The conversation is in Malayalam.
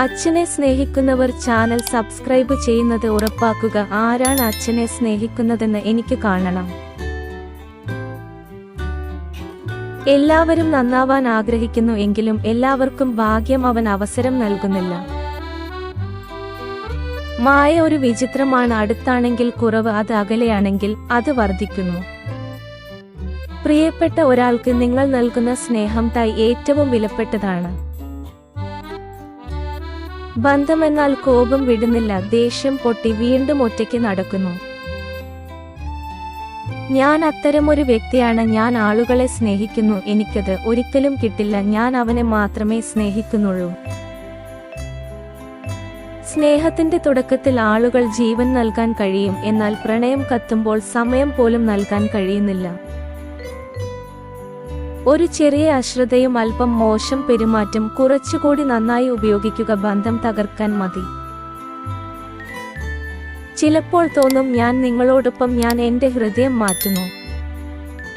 അച്ഛനെ സ്നേഹിക്കുന്നവർ ചാനൽ സബ്സ്ക്രൈബ് ചെയ്യുന്നത് ഉറപ്പാക്കുക. ആരാണ് അച്ഛനെ സ്നേഹിക്കുന്നതെന്ന് എനിക്ക് കാണണം. എല്ലാവരും നന്നാവാൻ ആഗ്രഹിക്കുന്നു എങ്കിലും എല്ലാവർക്കും ഭാഗ്യം അവൻ അവസരം നൽകുന്നില്ല. മായ ഒരു വിചിത്രമാണ്. അടുത്താണെങ്കിൽ കുറവ് അത് അകലെയാണെങ്കിൽ അത് വർദ്ധിക്കുന്നു. പ്രിയപ്പെട്ട ഒരാൾക്ക് നിങ്ങൾ നൽകുന്ന സ്നേഹം തായി ഏറ്റവും വിലപ്പെട്ടതാണ്. ബന്ധമെന്നാൽ കോപം വിടുന്നില്ല ദേഷ്യം പൊട്ടി വീണ്ടും ഒറ്റയ്ക്ക് നടക്കുന്നു. ഞാൻ അത്തരമൊരു വ്യക്തിയാണ് ഞാൻ ആളുകളെ സ്നേഹിക്കുന്നു എനിക്കത് ഒരിക്കലും കിട്ടില്ല ഞാൻ അവനെ മാത്രമേ സ്നേഹിക്കുന്നുള്ളൂ. സ്നേഹത്തിന്റെ തുടക്കത്തിൽ ആളുകൾ ജീവൻ നൽകാൻ കഴിയും എന്നാൽ പ്രണയം കത്തുമ്പോൾ സമയം പോലും നൽകാൻ കഴിയുന്നില്ല. ഒരു ചെറിയ അശ്രദ്ധയും അല്പം മോശം പെരുമാറ്റം കുറച്ചുകൂടി നന്നായി ഉപയോഗിക്കുക ബന്ധം തകർക്കാൻ മതി. ചിലപ്പോൾ തോന്നും ഞാൻ നിങ്ങളോടൊപ്പം ഞാൻ എന്റെ ഹൃദയം മാറ്റുന്നു.